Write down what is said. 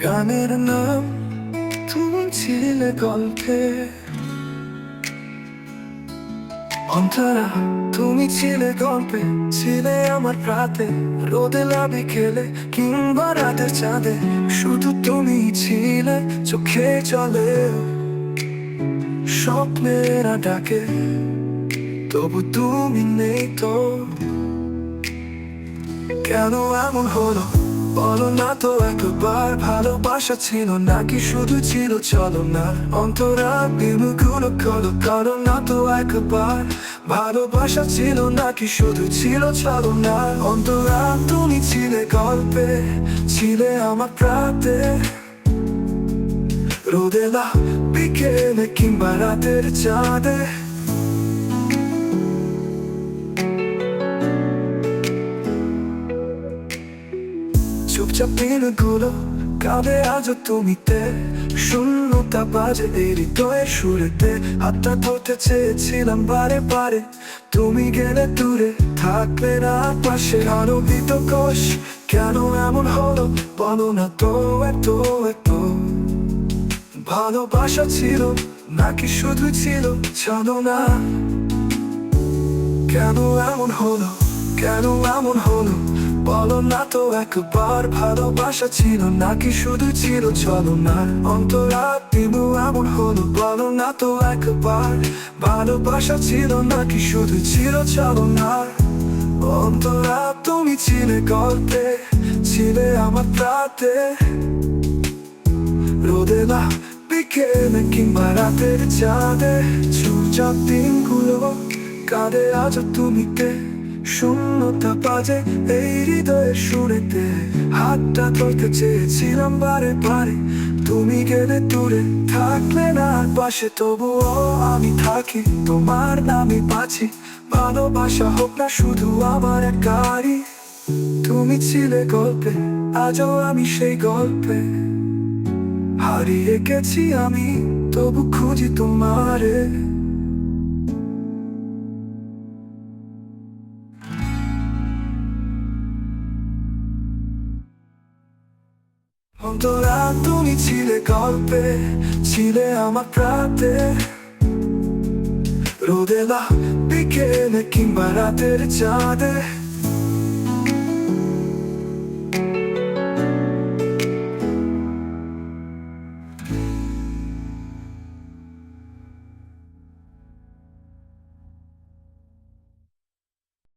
গানের নাম তুমি ছিলে গল্পে। অন্তরা, তুমি ছিলে গল্পে, ছিলে আমার প্রাতে রোদে লাভে খেলে কিংবা রাতের চাঁদে। শুধু তুমি ছিলে, চোখে চলে স্বপ্নেরা ডাকে, তবু তুমি নেই তো। কেন এমন হলো? বলো না তো একবার, ভালোবাসা ছিল নাকি শুধু ছিল চলো না অন্তরা বিমুখগুলো খোলো করো না তো একবার, ভালোবাসা ছিল নাকি শুধু ছিল চলো না অন্তরা, তুমি ছিলে গল্পে, ছিলে আমার প্রাতে। রোদেলা, বিকেলে কিংবা রাতের চাঁদে। দিনগুলো কাঁদে তুমিতে। শূন্যতা বাজে সুরেতে। হাতটা ধরতে চেয়েছিলাম বারে বারে। তুমি গেলে দূরে থাকলে না পাশে কোষ। কেন এমন হলো, বলো না তো এত এত। ভালোবাসা ছিল, নাকি শুধু ছিল চলো না কেন এমন হলো, কেন এমন হলো? বলো না তো একবার, ভালোবাসা ছিল নাকি শুধু ছিল চলো না অন্তরা দিনু এমন হলো, বলো না তো একবার, ভালোবাসা ছিল নাকি শুধু ছিল চলো না অন্তরা, তুমি ছিলে গল্পে ছিলে আমার তাতে। রোদে না, বিকেলে কিংবা রাতের চাঁদে চুপচাপ দিনগুলো কাঁদে আজ তুমি কে? শূন্যতা বাজে এই হৃদয়ের সুরেতে। হাতটা ধরতে চেয়েছিলাম বারে বারে। তুমি গেলে দূরে থাকলে না পাশে। তবুও আমি থাকি, তোমার নামে বাঁচি। ভালোবাসা হোক না শুধু আমার এক গাড়ি। তুমি ছিলে গল্পে, আজও আমি সেই গল্পে। হারিয়ে গেছি আমি, তবু খুঁজি তোমারে। অন্তরা তুমি ছিলে গল্পে ছিলে আমার প্রাতে। রোদেলা বিকেলে কিংবা রাতের চাঁদে।